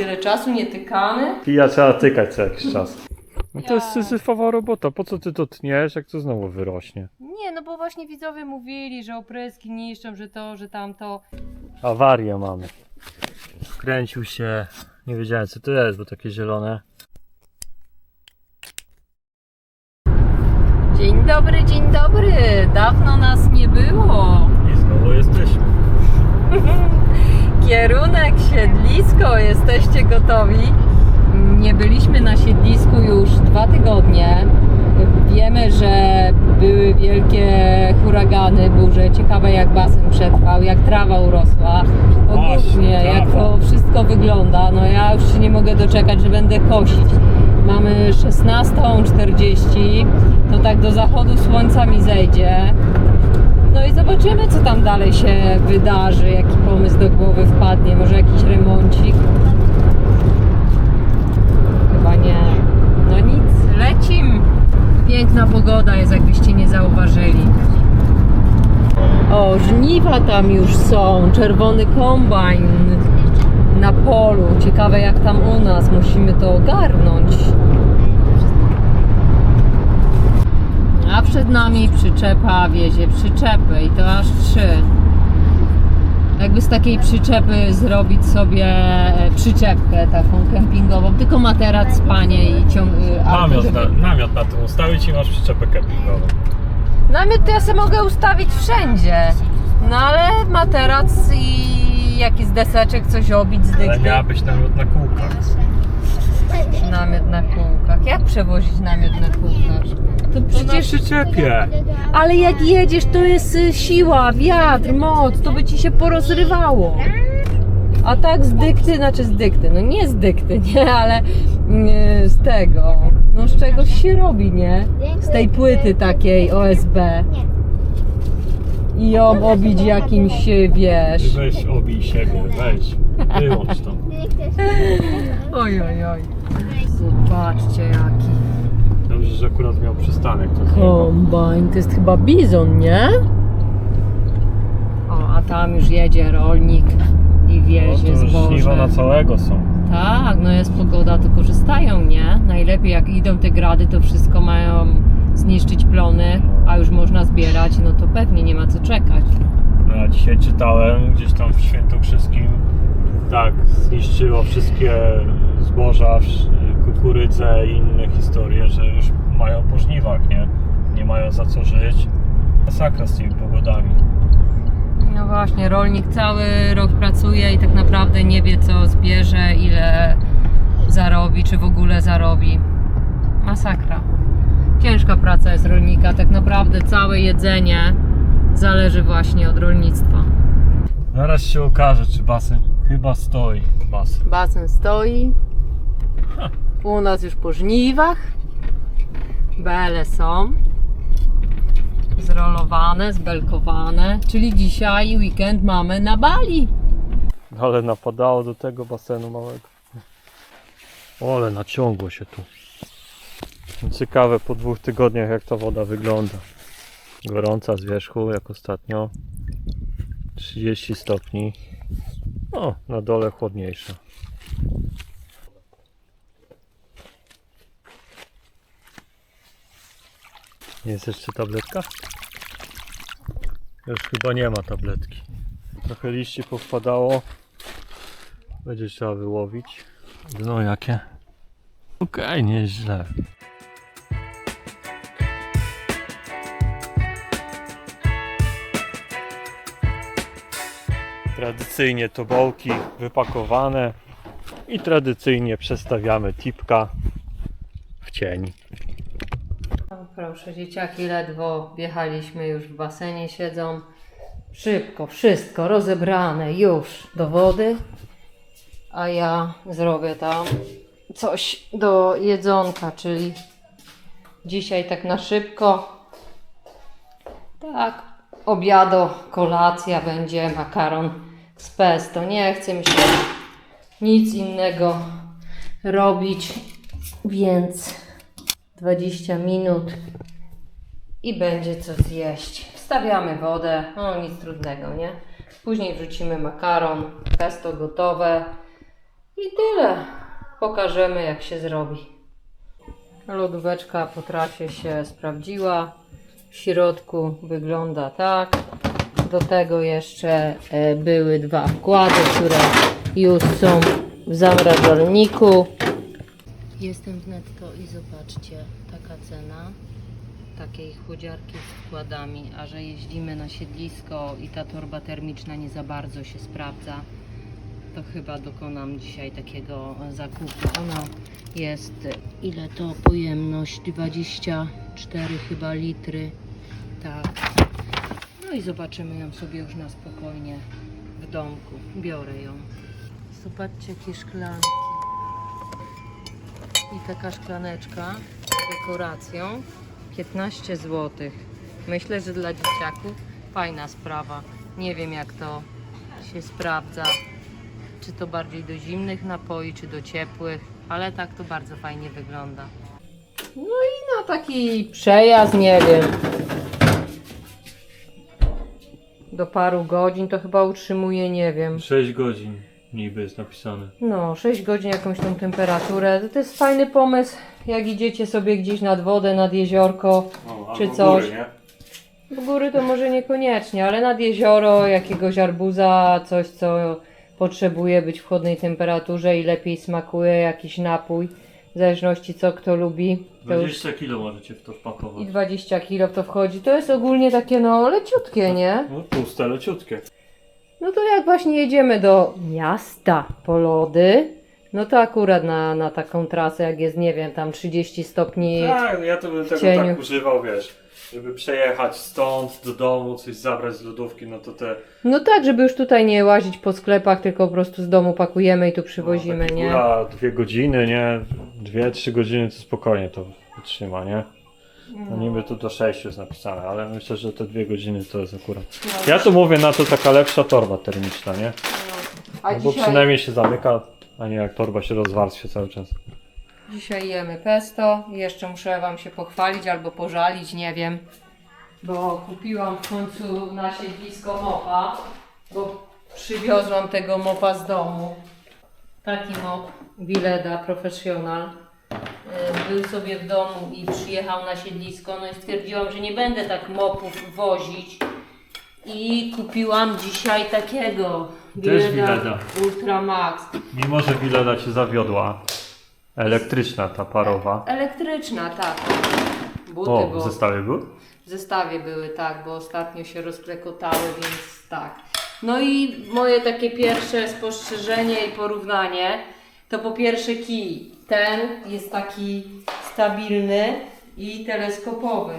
Tyle czasu nie tykany. Pija trzeba tykać co jakiś czas. No to jest syzyfowa robota, po co ty to tniesz, jak to znowu wyrośnie? Nie, no bo właśnie widzowie mówili, że opryski niszczą, że to, że tamto. Awarię mamy. Kręcił się, nie wiedziałem co to jest, bo takie zielone. Dzień dobry, dzień dobry. Dawno nas nie było. I znowu jesteśmy. Kierunek siedlisko, jesteście gotowi? Nie byliśmy na siedlisku już dwa tygodnie. Wiemy, że były wielkie huragany, burze. Ciekawe jak basen przetrwał, jak trawa urosła. Ogólnie, jak to wszystko wygląda. No ja już się nie mogę doczekać, że będę kosić. Mamy 16.40, to tak do zachodu słońca mi zejdzie. No i zobaczymy, co tam dalej się wydarzy, jaki pomysł do głowy wpadnie, może jakiś remoncik. Chyba nie. No nic, lecim. Piękna pogoda jest, jakbyście nie zauważyli. O, żniwa tam już są, czerwony kombajn na polu. Ciekawe jak tam u nas, musimy to ogarnąć. A przed nami przyczepa wiezie przyczepy i to aż trzy. Jakby z takiej przyczepy zrobić sobie przyczepkę taką kempingową, tylko materac, spanie i ciąg... y, Namiot żeby- na, namiot na tym ustawić i masz przyczepę kempingową. Namiot to ja sobie mogę ustawić wszędzie. No ale materac i jakiś deseczek, coś obić z Ale dygdy. miała być namiot na kółkach. Namiot na kółkach. Jak przewozić namiot na kółkach? To przecież... przyczepie. Ale jak jedziesz, to jest y, siła, wiatr, moc, to by ci się porozrywało. A tak z dykty, znaczy z dykty, no nie z dykty, nie, ale y, z tego, no z czegoś się robi, nie? Z tej płyty takiej OSB. I ją obić jakimś, y, wiesz... Weź obij siebie, weź. Wyłącz to. Oj, oj, oj. Zobaczcie jaki. Dobrze, że akurat miał przystanek to z niego. Kombajn, to jest chyba bizon, nie? O, a tam już jedzie rolnik i No wiezie to już żniwa zboże. na całego są. Tak, no jest pogoda, to korzystają, nie? Najlepiej jak idą te grady, to wszystko mają zniszczyć plony, a już można zbierać, no to pewnie nie ma co czekać. No, Ja dzisiaj czytałem gdzieś tam w Świętokrzyskim, tak, zniszczyło wszystkie zboża, wsz- kukurydzę i inne historie, że już mają po żniwach, nie? Nie mają za co żyć. Masakra z tymi pogodami. No właśnie, rolnik cały rok pracuje i tak naprawdę nie wie co zbierze, ile zarobi, czy w ogóle zarobi. Masakra. Ciężka praca jest rolnika, tak naprawdę całe jedzenie zależy właśnie od rolnictwa. Zaraz się okaże, czy basen chyba stoi. Basen. Basen stoi. U nas już po żniwach. Bele są. Zrolowane, zbelkowane. Czyli dzisiaj weekend mamy na Bali. Ale napadało do tego basenu małego. O, ale naciągło się tu. Ciekawe po dwóch tygodniach jak ta woda wygląda. Gorąca z wierzchu jak ostatnio. 30 stopni. O, na dole chłodniejsza. Jest jeszcze tabletka? Już chyba nie ma tabletki. Trochę liści powpadało. Będzie trzeba wyłowić. Dno jakie? Okej, nieźle. Tradycyjnie tobołki wypakowane i tradycyjnie przestawiamy tipka w cień. Proszę, dzieciaki ledwo wjechaliśmy, już w basenie siedzą. Szybko, wszystko rozebrane już do wody. A ja zrobię tam coś do jedzonka, czyli dzisiaj tak na szybko. Tak, obiado, kolacja będzie makaron z pesto. Nie chcę mi się nic innego robić, więc 20 minut i będzie co zjeść. Wstawiamy wodę, no nic trudnego, nie? Później wrzucimy makaron, pesto gotowe I tyle. Pokażemy jak się zrobi. Lodóweczka po trasie się sprawdziła. W środku wygląda tak. Do tego jeszcze e, były dwa wkłady, które już są w zamrażalniku. Jestem w netto i zobaczcie, taka cena takiej chłodziarki z wkładami, a że jeździmy na siedlisko i ta torba termiczna nie za bardzo się sprawdza, to chyba dokonam dzisiaj takiego zakupu. Ona jest, ile to pojemność? 24 chyba litry. Tak. No i zobaczymy ją sobie już na spokojnie w domku. Biorę ją. Zobaczcie jakie szklanki. I taka szklaneczka z dekoracją 15 zł. Myślę, że dla dzieciaków fajna sprawa. Nie wiem jak to się sprawdza. Czy to bardziej do zimnych napoi, czy do ciepłych, ale tak to bardzo fajnie wygląda. No i na taki przejazd, nie wiem. Do paru godzin to chyba utrzymuje, nie wiem. 6 godzin niby jest napisane. No, 6 godzin jakąś tą temperaturę. To jest fajny pomysł, jak idziecie sobie gdzieś nad wodę, nad jeziorko. O, Czy albo coś. Góry, nie? W góry to może niekoniecznie, ale nad jezioro, jakiegoś arbuza, coś co potrzebuje być w chłodnej temperaturze i lepiej smakuje, jakiś napój, w zależności co kto lubi. To już 20 kilo możecie w to wpakować. i 20 kg w to wchodzi. To jest ogólnie takie no leciutkie, nie? No puste, leciutkie. No to jak właśnie jedziemy do miasta po lody, no to akurat na, na taką trasę, jak jest, nie wiem, tam 30 stopni. Tak, ja to bym tego cieniu. tak używał, wiesz, żeby przejechać stąd do domu, coś zabrać z lodówki, no to te... No tak, żeby już tutaj nie łazić po sklepach, tylko po prostu z domu pakujemy i tu przywozimy, no, nie? Góra, dwie godziny, nie? Dwie, trzy godziny to spokojnie to wytrzyma, nie? No niby tu do 6 jest napisane, ale myślę, że te dwie godziny to jest akurat. Ja tu mówię na to taka lepsza torba termiczna, nie? A No bo dzisiaj, przynajmniej się zamyka, a nie jak torba się rozwarstwia cały czas. dzisiaj jemy pesto. Jeszcze muszę Wam się pochwalić albo pożalić, nie wiem. Bo kupiłam w końcu na siedlisko mopa, bo przywiozłam tego mopa z domu. Taki mop Wileda Professional. Y, Był sobie w domu i przyjechał na siedlisko, no i stwierdziłam, że nie będę tak mopów wozić. I kupiłam dzisiaj takiego Też Wileda. Ultra Max. Mimo, że Wileda się zawiodła, elektryczna ta parowa. Elektryczna, tak. Buty, O, bo w zestawie był? w zestawie były, tak, bo ostatnio się rozklekotały, więc tak. No i moje takie pierwsze spostrzeżenie i porównanie to po pierwsze kij. Ten jest taki stabilny i teleskopowy.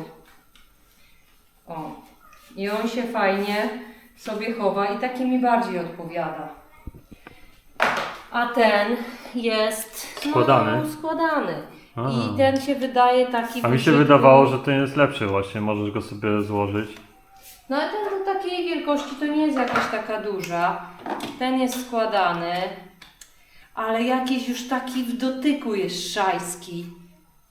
O. I on się fajnie sobie chowa i taki mi bardziej odpowiada. A ten jest Składany? No, składany. A. I ten się wydaje taki A mi się wydawało, że ten jest lepszy właśnie, możesz go sobie złożyć. No ale ten do takiej wielkości to nie jest jakaś taka duża. Ten jest składany, ale jakiś już taki w dotyku jest szajski.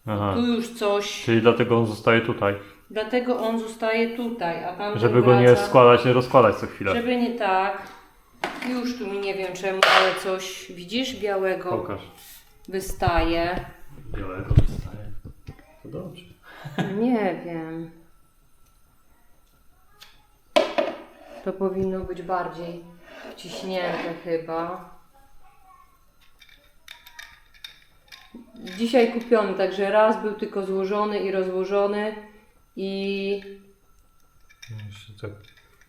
Aha. Tu już coś, Czyli dlatego on zostaje tutaj. dlatego on zostaje tutaj, a tam Żeby go nie składać, nie rozkładać co chwilę. Żeby nie tak. Już tu nie wiem czemu, ale coś widzisz białego Pokaż. wystaje. Białego wystaje. To dobrze. Nie wiem. To powinno być bardziej wciśnięte chyba. Dzisiaj kupiony, także raz był tylko złożony i rozłożony i Jeszcze tak,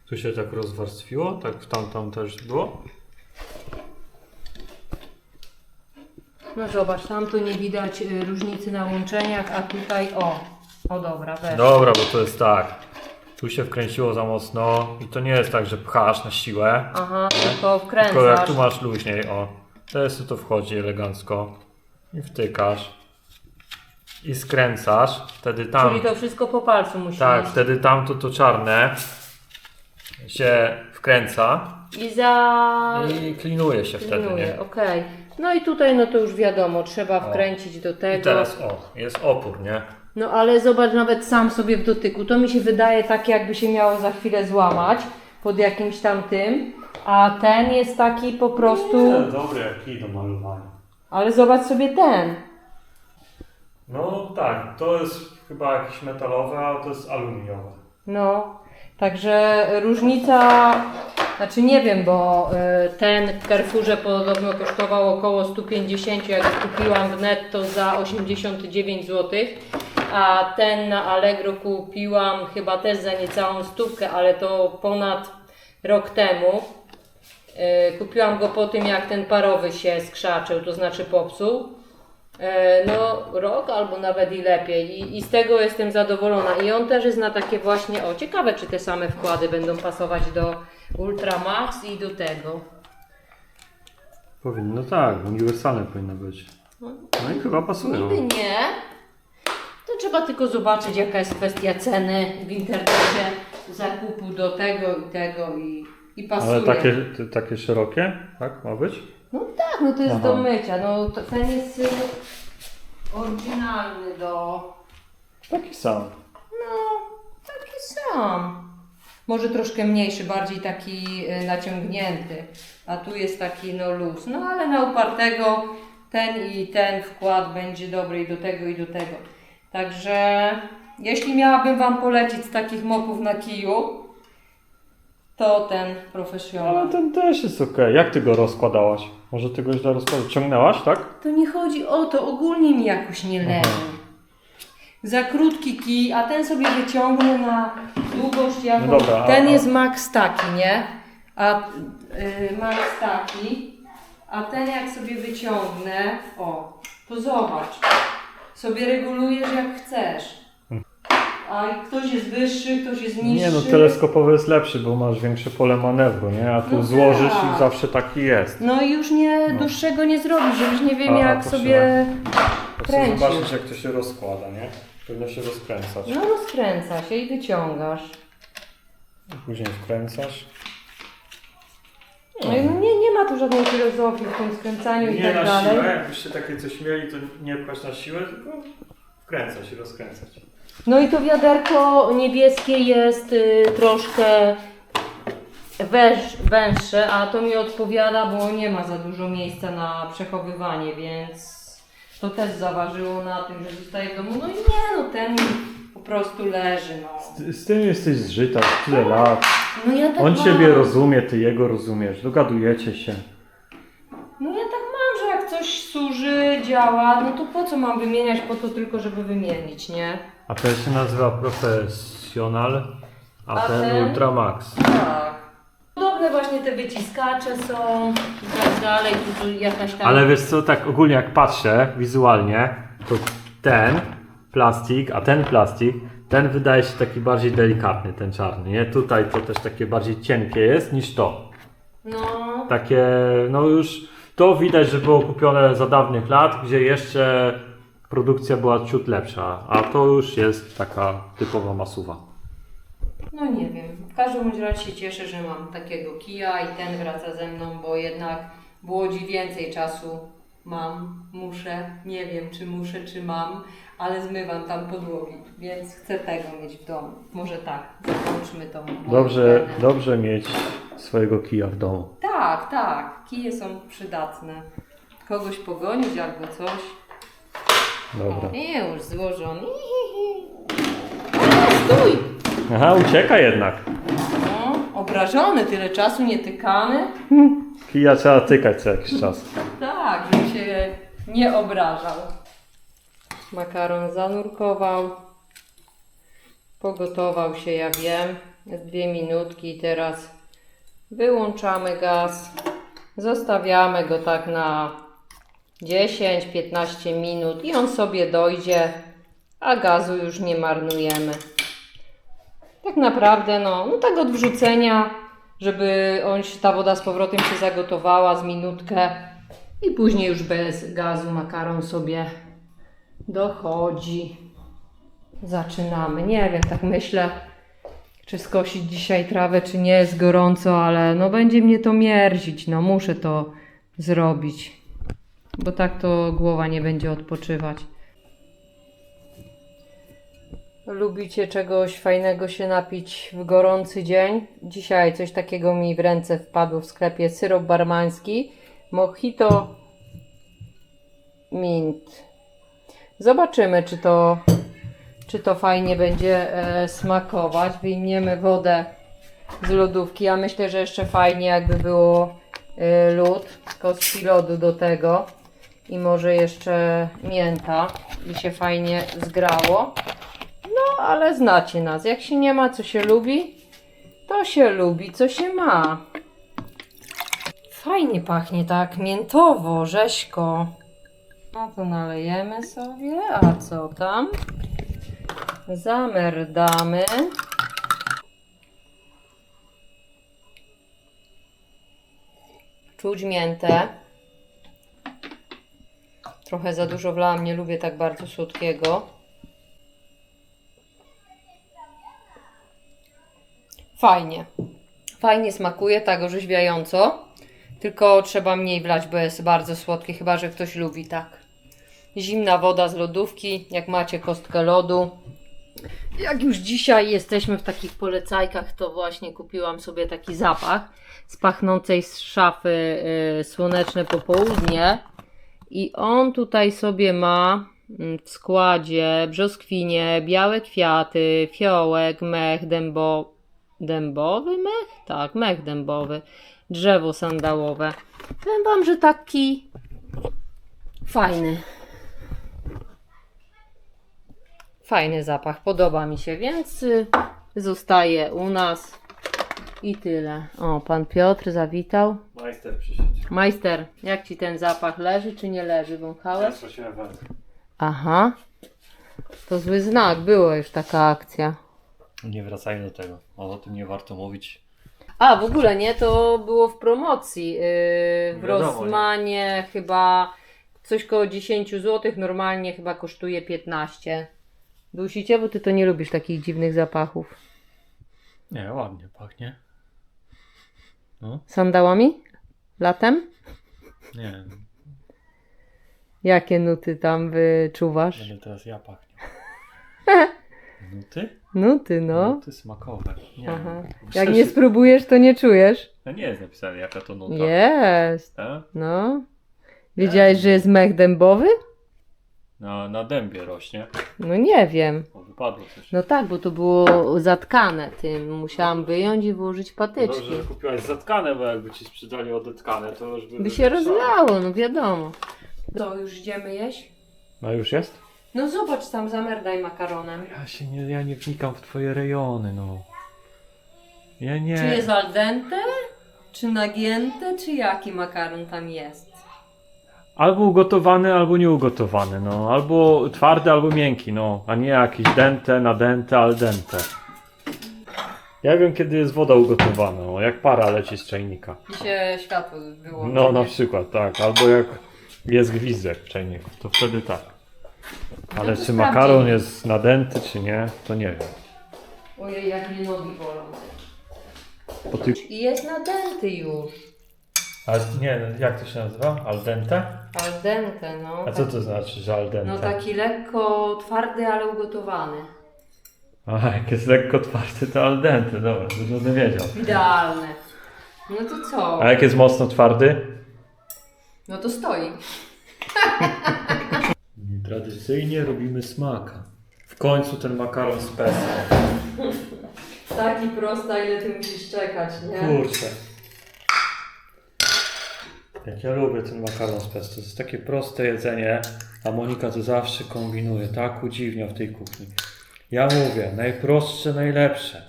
tu się tak rozwarstwiło, tak tam, tam też było. no zobacz, tam tu nie widać y, różnicy na łączeniach, a tutaj o, o dobra, weź. Dobra, bo to jest tak. Tu się wkręciło za mocno i to nie jest tak, że pchasz na siłę. Aha, tylko Tylko jak wkręcasz. tu masz luźniej, o. Teraz tu to wchodzi elegancko. I wtykasz. I skręcasz. Wtedy tam. Czyli to wszystko po palcu musi Tak, iść. wtedy tam to, to czarne się wkręca I za... i klinuje się wtedy, nie? okej. No i tutaj no to już wiadomo, trzeba O. wkręcić do I tego. teraz o, jest opór, nie? No ale zobacz nawet sam sobie w dotyku. To mi się wydaje takie jakby się miało za chwilę złamać, pod jakimś tam tym, a ten jest taki po prostu... dobry jak kij do malowania. Ale zobacz sobie ten. No tak, to jest chyba jakieś metalowe, a to jest aluminiowe. No, także różnica, znaczy nie wiem, bo y, ten w Carrefourze podobno kosztował około 150, jak kupiłam w netto za 89 zł, a ten na Allegro kupiłam chyba też za niecałą stówkę, ale to ponad rok temu. Y, Kupiłam go po tym, jak ten parowy się skrzaczył, to znaczy popsuł. E, no rok albo nawet i lepiej I, i z tego jestem zadowolona i on też jest na takie właśnie, o ciekawe czy te same wkłady będą pasować do Ultra Max i do tego. Powinno tak, uniwersalne powinno być. No i chyba pasują. Niby nie, to trzeba tylko zobaczyć jaka jest kwestia ceny w internecie, zakupu do tego i tego i, i pasuje. Ale takie, te, takie szerokie, tak ma być? No tak, no to jest Aha. do mycia, no to, ten jest y, oryginalny do... Taki sam. No, taki sam. Może troszkę mniejszy, bardziej taki y, naciągnięty. A tu jest taki no luz. No ale na upartego ten i ten wkład będzie dobry i do tego i do tego. Także jeśli miałabym Wam polecić z takich mopów na kiju, to ten profesjonal. Ale ten też jest okej. Jak ty go rozkładałaś? Może ty go źle rozkładasz? Ciągnęłaś, tak? To nie chodzi o to, ogólnie mi jakoś nie leży. Za krótki kij, a ten sobie wyciągnę na długość jaką. No dobra, a- ten a- jest max taki, nie? A y, max taki, a ten jak sobie wyciągnę, o, to zobacz. Sobie regulujesz jak chcesz. A ktoś jest wyższy, ktoś jest niższy. Nie no, teleskopowy jest lepszy, bo masz większe pole manewru, nie? A tu No złożysz tak. i zawsze taki jest. No i już nie No. dłuższego nie zrobisz, żebyś nie wiem A, jak sobie Chcę kręcił. zobaczyć jak to się rozkłada, nie? Powinno się rozkręcać. No rozkręca się i wyciągasz. Później wkręcasz. No i no nie, nie ma tu żadnej filozofii w tym skręcaniu i Nie tak na dalej. siłę, jakbyście takie coś mieli, to nie pchać na siłę, tylko wkręcać i rozkręcać. No i to wiaderko niebieskie jest y, troszkę węż, węższe, a to mi odpowiada, bo nie ma za dużo miejsca na przechowywanie, więc to też zaważyło na tym, że zostaje w domu. No i nie, no ten po prostu leży, no. Z, z tym jesteś zżyta już tyle lat. No ja tak On mam. ciebie rozumie, ty jego rozumiesz. Dogadujecie się. No ja służy, działa, no to po co mam wymieniać? Po to tylko, żeby wymienić, nie? A ten się nazywa Professional, a, A ten, ten? Ultramax. Tak. Podobne właśnie te wyciskacze są i tak dalej, tu, tu jakaś tam... Ale wiesz co, tak ogólnie jak patrzę wizualnie, to ten plastik, a ten plastik, ten wydaje się taki bardziej delikatny, ten czarny, nie? Tutaj to też takie bardziej cienkie jest niż to. No, Takie, no już to widać, że było kupione za dawnych lat, gdzie jeszcze produkcja była ciut lepsza, a to już jest taka typowa masuwa. no nie wiem. W każdym bądź razie się cieszę, że mam takiego kija i ten wraca ze mną, bo jednak w Łodzi więcej czasu mam, muszę, nie wiem czy muszę, czy mam, ale zmywam tam podłogi, więc chcę tego mieć w domu. Może tak, zakończmy tą moją Dobrze, dobrze mieć swojego kija w domu. Tak, tak. Kije są przydatne. Kogoś pogonić albo coś. Dobra. I już złożony. O, stój! Aha, ucieka jednak. No, obrażony, tyle czasu nietykany. Kija trzeba tykać co jakiś czas. Tak, żeby się nie obrażał. Makaron zanurkował. Pogotował się, ja wiem. Dwie minutki i teraz wyłączamy gaz. Zostawiamy go tak na 10-15 minut i on sobie dojdzie, a gazu już nie marnujemy. Tak naprawdę, no, no tak od wrzucenia, żeby on ta woda z powrotem się zagotowała z minutkę i później już bez gazu makaron sobie dochodzi. Zaczynamy. Nie wiem, tak myślę, czy skosić dzisiaj trawę, czy nie, jest gorąco, ale no będzie mnie to mierzić, no muszę to zrobić, bo tak to głowa nie będzie odpoczywać. Lubicie czegoś fajnego się napić w gorący dzień? Dzisiaj coś takiego mi w ręce wpadło w sklepie. Syrop barmański, mojito mint. Zobaczymy, czy to, czy to fajnie będzie e, smakować. Wyjmiemy wodę z lodówki. Ja myślę, że jeszcze fajnie jakby było e, lód, kostki lodu do tego i może jeszcze mięta by się fajnie zgrało. No, ale znacie nas. Jak się nie ma, co się lubi, to się lubi, co się ma. Fajnie pachnie tak, miętowo, rzeźko. No to nalejemy sobie, a co tam? Zamerdamy. Czuć miętę. Trochę za dużo wlałam, nie lubię tak bardzo słodkiego. Fajnie. Fajnie smakuje, tak orzeźwiająco. Tylko trzeba mniej wlać, bo jest bardzo słodkie, chyba że ktoś lubi tak. Zimna woda z lodówki, jak macie kostkę lodu. Jak już dzisiaj jesteśmy w takich polecajkach, to właśnie kupiłam sobie taki zapach z pachnącej z szafy y, słoneczne popołudnie. I on tutaj sobie ma mm, w składzie brzoskwinie, białe kwiaty, fiołek, mech dębo... dębowy mech? Tak, mech dębowy, drzewo sandałowe. Powiem wam, że taki fajny. Fajny zapach, podoba mi się, więc y, zostaje u nas i tyle. O, pan Piotr zawitał. Majster przyszedł. Majster, jak ci ten zapach leży czy nie leży? Wąchałeś? prosiłem was. Aha. To zły znak, była już taka akcja. Nie wracajmy do tego. O tym nie warto mówić. A, w ogóle nie, to było w promocji. Yy, w Wiadomo, Rossmanie chyba coś koło 10 zł, normalnie chyba kosztuje 15. Dusicie, bo ty to nie lubisz takich dziwnych zapachów. Nie, ładnie pachnie. No, Sandałami? Latem? nie, Jakie nuty tam wyczuwasz? będę teraz ja pachnie. Nuty? Nuty, no. Nuty smakowe. Nie, Aha. Jak nie spróbujesz, to nie czujesz. No nie jest napisane jaka to nuta. Jest. E? No. Wiedziałeś, że jest mech dębowy? Na, na dębie rośnie. No nie wiem. O, wypadło coś. No tak, bo to było zatkane tym. Musiałam wyjąć i włożyć patyczki. Dobrze, że kupiłaś zatkane, bo jakby ci sprzedali odetkane, to już by... By się rozlało, no wiadomo. To już idziemy jeść? No już jest? No zobacz tam, zamerdaj makaronem. Ja się nie, ja nie wnikam w twoje rejony, no. Ja nie... Czy jest al dente? Czy nagięte? Czy jaki makaron tam jest? Albo ugotowany, albo nieugotowany, no. Albo twardy, albo miękki, no. A nie jakiś dente, nadente, al dente. Ja wiem, kiedy jest woda ugotowana, no. Jak para leci z czajnika. I się światło było. No, na przykład, tak. Albo jak jest gwizdek w czajniku, to wtedy tak. Ale czy makaron jest nadęty, czy nie, to nie wiem. Ojej, jak mnie nogi bolą. Po ty... I jest nadęty już. A nie, jak to się nazywa? Al dente? Al dente, no. A co to znaczy, że al dente? No taki lekko twardy, ale ugotowany. Aha, jak jest lekko twardy, to al dente, dobra, to będę wiedział. Idealny. No to co? A jak jest mocno twardy? No to stoi. Tradycyjnie robimy smaka. W końcu ten makaron z pesto. Taki prosta, ile ty musisz czekać, nie? Kurczę. Jak ja lubię ten makaron z pesto. To jest takie proste jedzenie, a Monika to zawsze kombinuje. Tak udziwnia w tej kuchni. Ja mówię, najprostsze, najlepsze.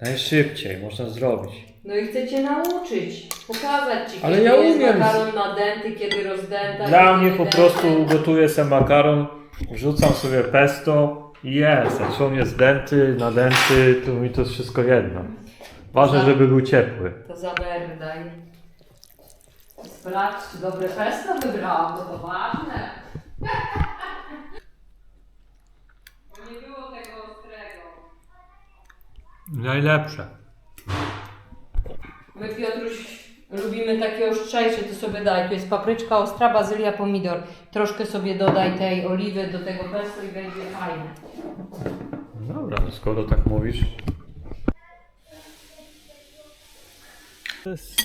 Najszybciej można zrobić. No i chcę cię nauczyć, pokazać ci, Ale kiedy ja jest umiem. makaron nadęty, kiedy rozdęta. Dla kiedy mnie po wydęty. prostu gotuję sobie makaron, wrzucam sobie pesto i jest. Jak on jest denty, nadęty, to mi to jest wszystko jedno. Ważne, żeby był ciepły. To zamerdaj. Sprawdź, czy dobre pesto wybrałam, bo to ważne. Bo nie było tego ostrego. Najlepsze. My, Piotruś, lubimy takie ostrzejsze, to sobie daj. Tu jest papryczka ostra, bazylia, pomidor. Troszkę sobie dodaj tej oliwy do tego pesto i będzie fajne. Dobra, no skoro tak mówisz. To jest,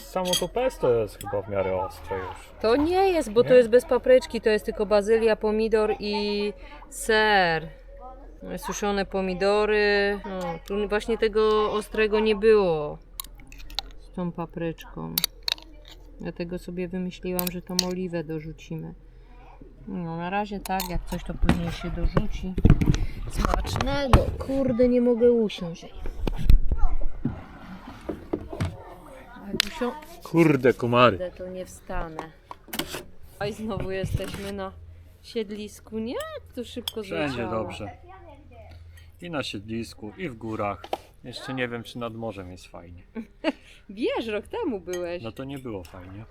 samo to pesto jest chyba w miarę ostre już. To nie jest, bo to Nie? jest bez papryczki, to jest tylko bazylia, pomidor i ser. Suszone pomidory. No, tu właśnie tego ostrego nie było z tą papryczką. Dlatego sobie wymyśliłam, że tą oliwę dorzucimy. No na razie tak, jak coś to później się dorzuci. Smacznego. Kurde, nie mogę usiąść. Kurde, komary. Kurde, to nie wstanę. A i znowu jesteśmy na siedlisku. Nie, to szybko Wszędzie zleciało. dobrze. I na siedlisku, i w górach. Jeszcze nie wiem, czy nad morzem jest fajnie. Wiesz, rok temu byłeś. No to nie było fajnie.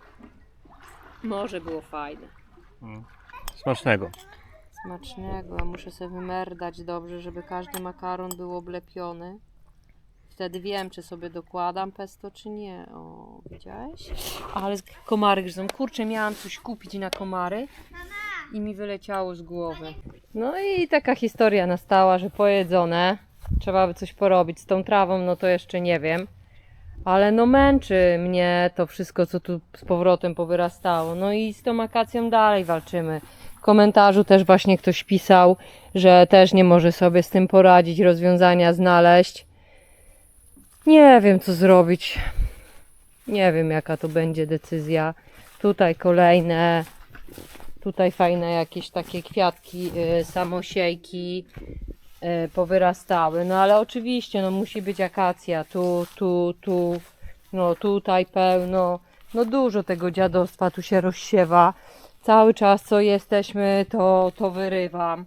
Może było fajne. Mm. Smacznego. Smacznego. Ja muszę sobie wymerdać dobrze, żeby każdy makaron był oblepiony. Wtedy wiem, czy sobie dokładam pesto, czy nie. O, widziałeś? Ale komary gryzą. Kurczę, miałam coś kupić na komary i mi wyleciało z głowy. No i taka historia nastała, że pojedzone. Trzeba by coś porobić z tą trawą, no to jeszcze nie wiem. Ale no męczy mnie to wszystko, co tu z powrotem powyrastało. No i z tą akacją dalej walczymy. W komentarzu też właśnie ktoś pisał, że też nie może sobie z tym poradzić, rozwiązania znaleźć. Nie wiem, co zrobić. Nie wiem, jaka to będzie decyzja. Tutaj kolejne, tutaj fajne jakieś takie kwiatki, y, samosiejki y, powyrastały. No ale oczywiście, no musi być akacja. Tu, tu, tu, no tutaj pełno. No dużo tego dziadostwa tu się rozsiewa. Cały czas, co jesteśmy, to, to wyrywam.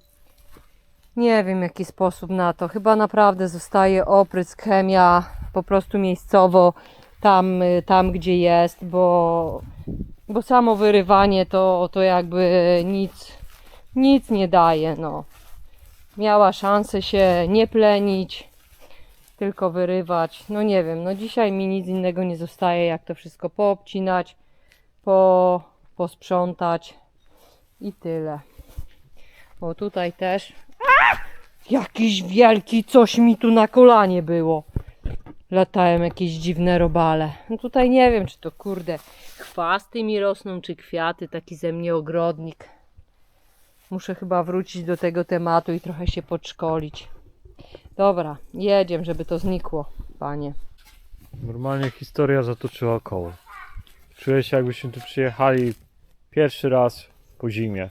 Nie wiem, jaki sposób na to. Chyba naprawdę zostaje oprysk, chemia po prostu miejscowo tam, y, tam gdzie jest, bo, bo samo wyrywanie to, to jakby nic, nic nie daje. No. Miała szansę się nie plenić, tylko wyrywać. No nie wiem, no dzisiaj mi nic innego nie zostaje, jak to wszystko poobcinać, po, posprzątać i tyle. O tutaj też Jakiś wielki coś mi tu na kolanie było. Latają jakieś dziwne robale. No tutaj nie wiem, czy to kurde chwasty mi rosną, czy kwiaty, taki ze mnie ogrodnik. Muszę chyba wrócić do tego tematu i trochę się podszkolić. Dobra, jedziemy, żeby to znikło, panie. Normalnie historia zatoczyła koło. Czuję się, jakbyśmy tu przyjechali pierwszy raz po zimie.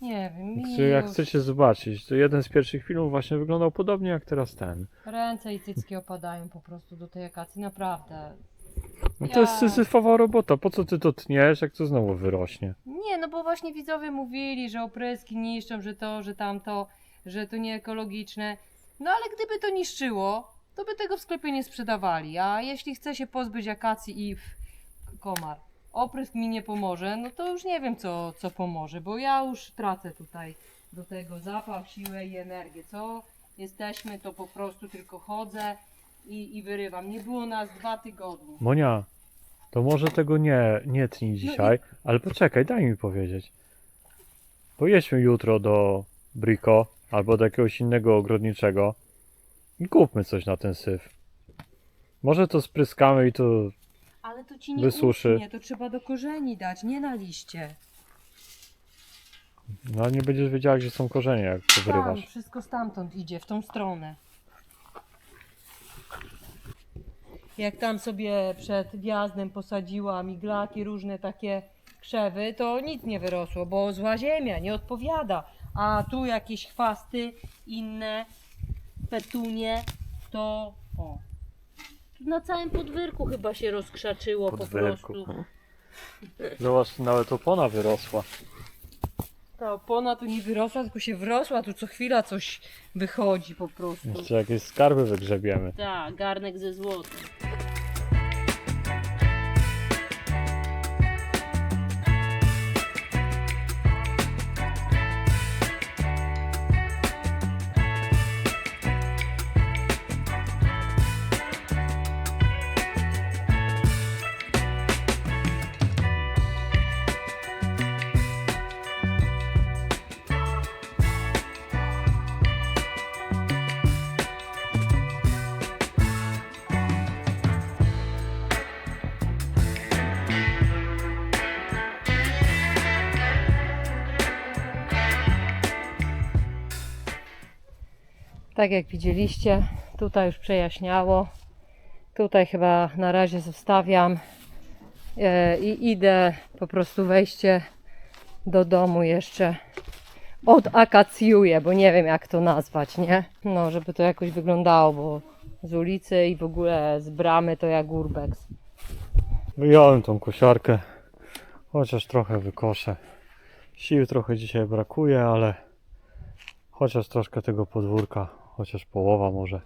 Nie wiem, mi Czy jak już chcecie zobaczyć, to jeden z pierwszych filmów właśnie wyglądał podobnie jak teraz ten. ręce i cycki opadają po prostu do tej akacji, naprawdę. No to jest Ja- syzyfowa robota, po co ty to tniesz, jak to znowu wyrośnie? Nie, no bo właśnie widzowie mówili, że opryski niszczą, że to, że tamto, że to nie ekologiczne. No ale gdyby to niszczyło, to by tego w sklepie nie sprzedawali. A jeśli chce się pozbyć akacji i komar, oprysk mi nie pomoże, no to już nie wiem co, co pomoże, bo ja już tracę tutaj do tego zapach, siłę i energię. Co jesteśmy, to po prostu tylko chodzę i, i wyrywam. Nie było nas dwa tygodnie. Monia, to może tego nie, nie tnij dzisiaj, ale poczekaj, daj mi powiedzieć. Pojedźmy jutro do Brico albo do jakiegoś innego ogrodniczego i kupmy coś na ten syf. Może to spryskamy i to Ale to ci nie Wysuszy. uschnie, to trzeba do korzeni dać, nie na liście. no, nie będziesz wiedziała, gdzie są korzenie, jak to Tam, wyrywasz. wszystko stamtąd idzie, w tą stronę. Jak tam sobie przed wjazdem posadziłam iglaki, różne takie krzewy, to nic nie wyrosło, bo zła ziemia nie odpowiada. A tu jakieś chwasty, inne petunie, to o. Na całym podwórku chyba się rozkrzaczyło Podwórku. po prostu. Zobacz, nawet opona wyrosła. Ta opona tu nie wyrosła, tylko się wrosła, tu co chwila coś wychodzi po prostu. Jeszcze jakieś skarby wygrzebiemy. Tak, garnek ze złotem. Tak jak widzieliście, tutaj już przejaśniało. Tutaj chyba na razie zostawiam e, i idę po prostu wejście do domu jeszcze odakacjuję, bo nie wiem jak to nazwać, nie? No, żeby to jakoś wyglądało, bo z ulicy i w ogóle z bramy to jak urbex. Wyjąłem tą kosiarkę, chociaż trochę wykoszę. Sił trochę dzisiaj brakuje, ale chociaż troszkę tego podwórka, chociaż połowa może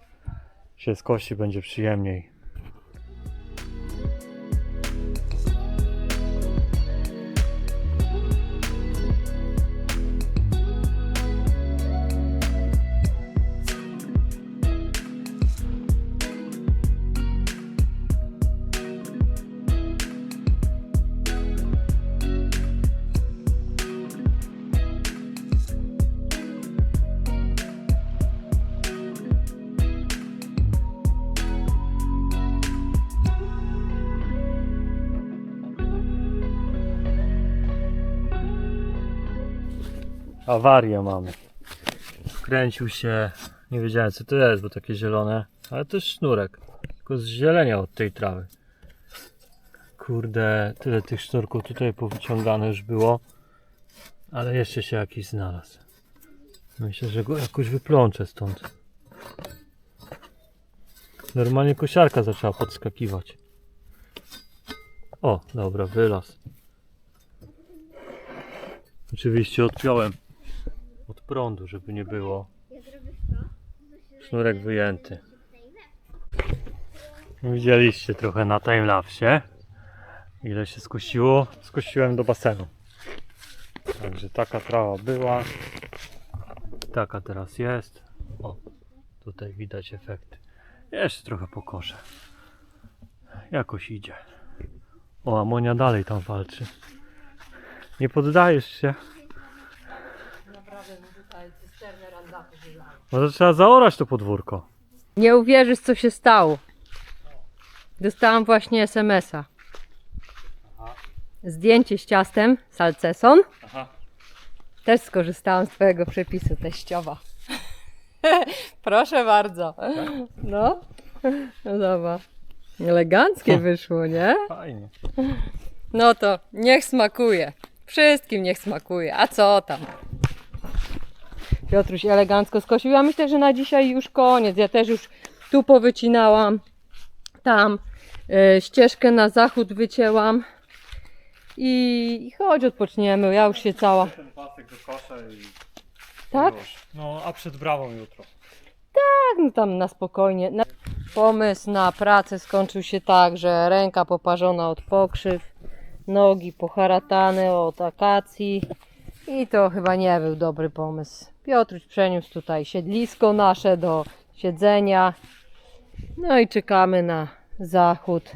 się skości, będzie przyjemniej. Awarię mamy. Kręcił się, nie wiedziałem co to jest, bo takie zielone, ale to jest sznurek, tylko z zielenia od tej trawy. Kurde, tyle tych sznurków tutaj powyciągane już było, ale jeszcze się jakiś znalazł. Myślę, że go jakoś wyplączę stąd. Normalnie kosiarka zaczęła podskakiwać. O, dobra, wylaz. Oczywiście odpiąłem od prądu, żeby nie było. Sznurek wyjęty. Widzieliście trochę na timelapsie ile się skusiło. Skusiłem do basenu. Także taka trawa była. Taka teraz jest. O, tutaj widać efekty. Jeszcze trochę pokoszę. Jakoś idzie. O, a Monia dalej tam walczy. Nie poddajesz się. Naprawdę tutaj cysternę randaty Może trzeba zaorać to podwórko. Nie uwierzysz, co się stało. Dostałam właśnie SMS-a. Zdjęcie z ciastem salceson. Aha. Też skorzystałam z Twojego przepisu teściowa. Proszę bardzo. No. No dobra. Eleganckie wyszło, nie? Fajnie. No to niech smakuje. Wszystkim niech smakuje. A co tam? Piotruś elegancko skosił. Ja myślę, że na dzisiaj już koniec. Ja też już tu powycinałam. Tam e, ścieżkę na zachód wycięłam. I, I chodź odpoczniemy. Ja już się cała. Ten pasek do kosza i Tak? No, a przed brawą jutro. Tak, no tam na spokojnie. Na... Pomysł na pracę skończył się tak, że ręka poparzona od pokrzyw, nogi poharatane od akacji i to chyba nie był dobry pomysł. Piotruś przeniósł tutaj siedlisko nasze do siedzenia. No i czekamy na zachód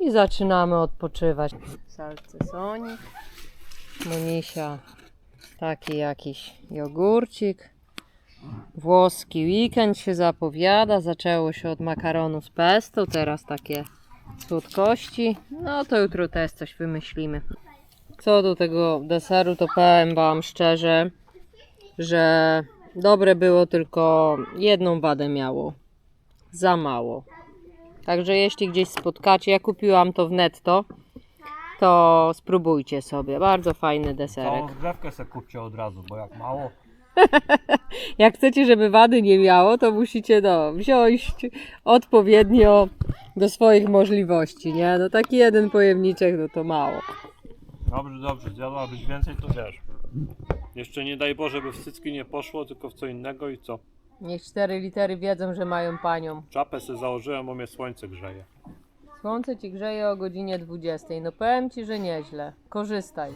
i zaczynamy odpoczywać. Salcesonik, Monisia taki jakiś jogurcik. Włoski weekend się zapowiada. Zaczęło się od makaronu z pesto, teraz takie słodkości. No to jutro też coś wymyślimy. Co do tego deseru, to powiem Wam szczerze, że dobre było, tylko jedną wadę miało. Za mało. Także jeśli gdzieś spotkacie, ja kupiłam to w netto, to spróbujcie sobie. Bardzo fajny deserek. Całą zgrzewkę se kupcie od razu, bo jak mało. Jak chcecie, żeby wady nie miało, to musicie no, wziąć odpowiednio do swoich możliwości, nie? No taki jeden pojemniczek, no to mało. Dobrze, dobrze, zjadłabyś więcej, to wiesz. Jeszcze nie daj Boże, by w cycki nie poszło, tylko w co innego i co? Niech cztery litery wiedzą, że mają panią. Czapę se założyłem, bo mnie słońce grzeje. Słońce ci grzeje o godzinie 20. No powiem ci, że nieźle. Korzystaj.